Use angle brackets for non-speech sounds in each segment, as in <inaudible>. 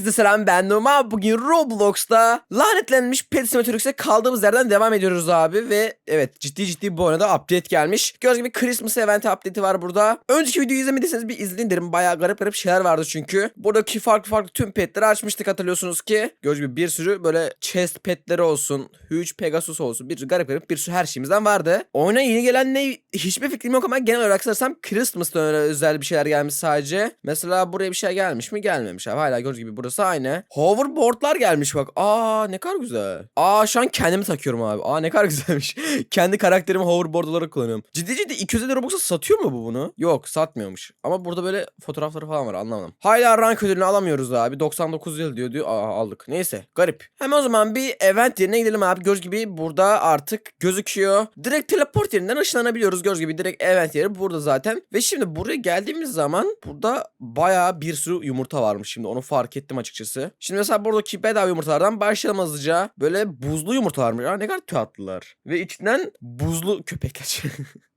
Herkese selam ben Numa. Bugün Roblox'ta lanetlenmiş Pet Simulator'e kaldığımız yerden devam ediyoruz abi. Ve evet ciddi ciddi bu arada update gelmiş. Gördüğünüz gibi Christmas Event update'i var burada. Önceki videoyu izlemediyseniz bir izleyin derim. Bayağı garip garip şeyler vardı çünkü. Buradaki farklı farklı tüm petleri açmıştık hatırlıyorsunuz ki. Gördüğünüz gibi bir sürü böyle chest petleri olsun. Huge Pegasus olsun. Bir sürü garip garip bir sürü her şeyimizden vardı. Oyuna yeni gelen ne hiçbir fikrim yok ama genel olarak sanırsam Christmas'tan özel bir şeyler gelmiş sadece. Mesela buraya bir şey gelmiş mi? Gelmemiş abi. Hala gördüğünüz gibi burası aynı. Hoverboardlar gelmiş bak. Aa ne kadar güzel. Aa şu an kendimi takıyorum abi. Aa ne kadar <laughs> güzelmiş. Kendi karakterimi hoverboard olarak kullanıyorum. Ciddi ciddi 250 Robux'a satıyor mu bu bunu? Yok satmıyormuş. Ama burada böyle fotoğrafları falan var anlamadım. Hala rank ödülünü alamıyoruz abi. 99 yıl diyor diyor. Aa aldık. Neyse garip. Hemen o zaman bir event yerine gidelim abi. Göz gibi burada artık gözüküyor. Direkt teleport yerinden ışınlanabiliyoruz. Göz gibi direkt event yeri burada zaten. Ve şimdi buraya geldiğimiz zaman burada bayağı bir sürü yumurta varmış. Şimdi onu fark ettim açıkçası. Şimdi mesela buradaki bedava yumurtalardan başlayalım hızlıca. Böyle buzlu yumurtalarmış. Aa ne kadar tatlılar. Ve içinden buzlu köpekler. <laughs>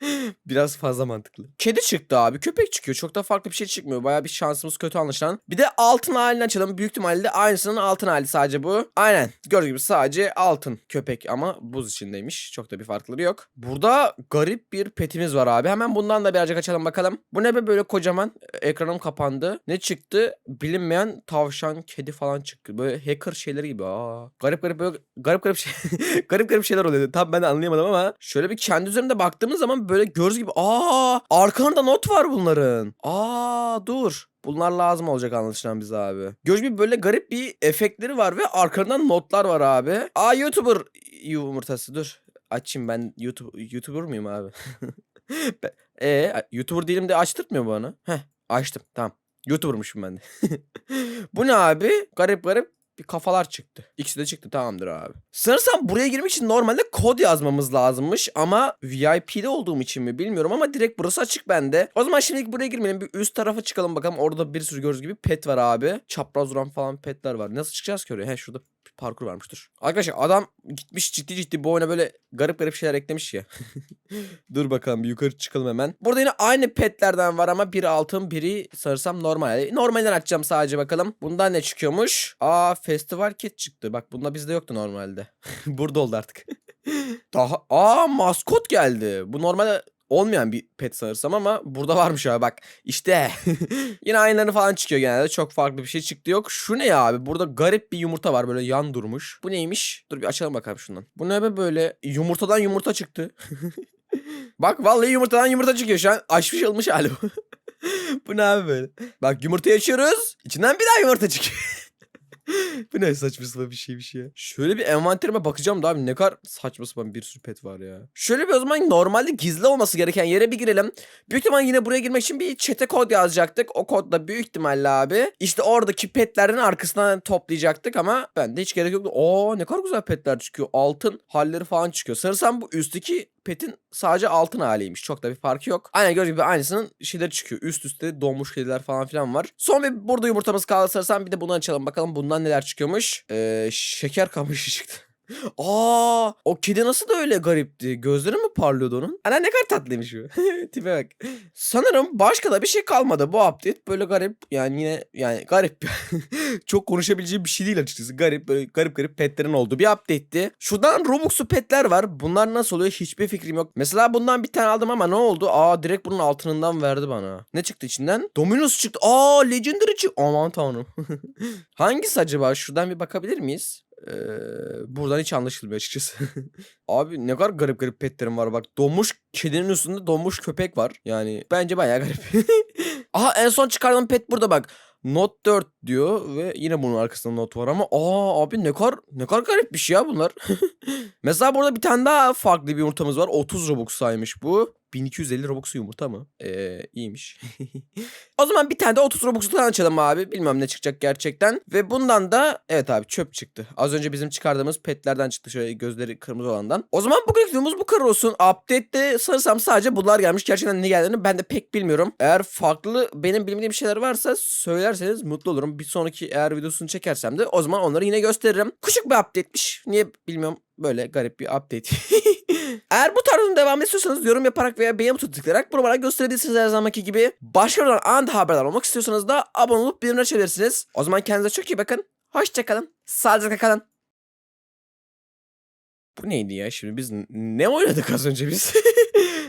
<gasps> Biraz fazla mantıklı. Kedi çıktı abi. Köpek çıkıyor. Çok da farklı bir şey çıkmıyor. Baya bir şansımız kötü anlaşılan. Bir de altın halini açalım. Büyük ihtimalle aynısının altın hali sadece bu. Aynen. Gördüğünüz gibi sadece altın köpek ama buz içindeymiş. Çok da bir farkları yok. Burada garip bir petimiz var abi. Hemen bundan da birazcık açalım bakalım. Bu ne be böyle kocaman? Ekranım kapandı. Ne çıktı? Bilinmeyen tavşan, kedi falan çıktı. Böyle hacker şeyleri gibi. Aa. Garip garip böyle garip garip şey <laughs> garip garip şeyler oluyor. Tam ben de anlayamadım ama şöyle bir kendi üzerimde baktığımız zaman böyle göz gibi. Aa, arkalarında not var bunların. Aa, dur. Bunlar lazım olacak anlaşılan bize abi. Göz gibi böyle garip bir efektleri var ve arkalarından notlar var abi. Aa YouTuber yumurtası dur. Açayım ben YouTube YouTuber muyum abi? <laughs> E YouTuber değilim de açtırtmıyor bana. Heh açtım tamam. YouTuber'mışım ben de. <laughs> Bu ne abi? Garip garip bir kafalar çıktı. İkisi de çıktı tamamdır abi. Sanırsam buraya girmek için normalde kod yazmamız lazımmış ama VIP'de olduğum için mi bilmiyorum ama direkt burası açık bende. O zaman şimdilik buraya girmeyelim bir üst tarafa çıkalım bakalım. Orada bir sürü gördüğünüz gibi pet var abi. Çapraz duran falan petler var. Nasıl çıkacağız ki oraya? He şurada parkur varmıştır. Arkadaşlar adam gitmiş ciddi ciddi bu oyuna böyle garip garip şeyler eklemiş ya. <laughs> Dur bakalım bir yukarı çıkalım hemen. Burada yine aynı petlerden var ama biri altın biri sanırsam normal. Normalden açacağım sadece bakalım. Bundan ne çıkıyormuş? Aa festival kit çıktı. Bak bunda bizde yoktu normalde. <laughs> Burada oldu artık. <laughs> Daha aa maskot geldi. Bu normalde olmayan bir pet sanırsam ama burada varmış abi bak. İşte <laughs> yine aynıları falan çıkıyor genelde. Çok farklı bir şey çıktı yok. Şu ne ya abi? Burada garip bir yumurta var böyle yan durmuş. Bu neymiş? Dur bir açalım bakalım şundan. Bu ne be böyle? Yumurtadan yumurta çıktı. <laughs> bak vallahi yumurtadan yumurta çıkıyor şu an. Açmış olmuş hali bu. <laughs> bu ne abi böyle? Bak yumurtayı açıyoruz. İçinden bir daha yumurta çıkıyor. <laughs> Bu ne saçma sapan bir şeymiş ya. Şöyle bir envanterime bakacağım da abi ne kadar saçma sapan bir sürü pet var ya. Şöyle bir o zaman normalde gizli olması gereken yere bir girelim. Büyük ihtimal yine buraya girmek için bir çete kod yazacaktık. O kodla büyük ihtimalle abi işte oradaki petlerin arkasından toplayacaktık ama bende hiç gerek yoktu. Oo ne kadar güzel petler çıkıyor. Altın halleri falan çıkıyor. Sanırsam bu üstteki petin sadece altın haliymiş. Çok da bir farkı yok. Aynen gördüğünüz gibi aynısının şeyleri çıkıyor. Üst üste donmuş kediler falan filan var. Son bir burada yumurtamız kaldı sanırsam bir de bunu açalım. Bakalım bundan neler çıkıyormuş. Ee, şeker kamışı <laughs> çıktı. Aa, o kedi nasıl da öyle garipti? Gözleri mi parlıyordu onun? Ana ne kadar tatlıymış bu. <laughs> Tipe bak. Sanırım başka da bir şey kalmadı bu update. Böyle garip yani yine yani garip. <laughs> Çok konuşabileceğim bir şey değil açıkçası. Garip böyle garip garip petlerin olduğu bir update'ti. Şuradan Robux'u petler var. Bunlar nasıl oluyor hiçbir fikrim yok. Mesela bundan bir tane aldım ama ne oldu? Aa direkt bunun altınından verdi bana. Ne çıktı içinden? Dominus çıktı. Aa Legendary çıktı. Aman tanrım. <laughs> Hangisi acaba? Şuradan bir bakabilir miyiz? Ee, buradan hiç anlaşılmıyor açıkçası. <laughs> Abi ne kadar garip garip petlerim var bak. Donmuş kedinin üstünde donmuş köpek var. Yani bence bayağı garip. <laughs> Aha en son çıkardığım pet burada bak. Not 4 diyor ve yine bunun arkasında not var ama aa abi ne kadar ne kadar garip bir şey ya bunlar. <laughs> Mesela burada bir tane daha farklı bir yumurtamız var. 30 Robux saymış bu. 1250 Robux'u yumurta mı? Ee, iyiymiş. <laughs> o zaman bir tane de 30 Robux'tan açalım abi. Bilmem ne çıkacak gerçekten. Ve bundan da evet abi çöp çıktı. Az önce bizim çıkardığımız petlerden çıktı. Şöyle gözleri kırmızı olandan. O zaman bugün videomuz bu kadar olsun. Update'de sanırsam sadece bunlar gelmiş. Gerçekten ne geldiğini ben de pek bilmiyorum. Eğer farklı benim bilmediğim şeyler varsa söylerseniz mutlu olurum. Bilmiyorum. Bir sonraki eğer videosunu çekersem de o zaman onları yine gösteririm. Küçük bir update'miş. Niye bilmiyorum. Böyle garip bir update. <laughs> Eğer bu tarzın devam istiyorsanız yorum yaparak veya beğen butonuna tıklayarak bunu bana gösterebilirsiniz her zamanki gibi. Başka bir anında haberdar olmak istiyorsanız da abone olup bildirimleri açabilirsiniz. O zaman kendinize çok iyi bakın. Hoşçakalın. Sağlıcakla kalın. Bu neydi ya şimdi biz ne oynadık az önce biz? <laughs>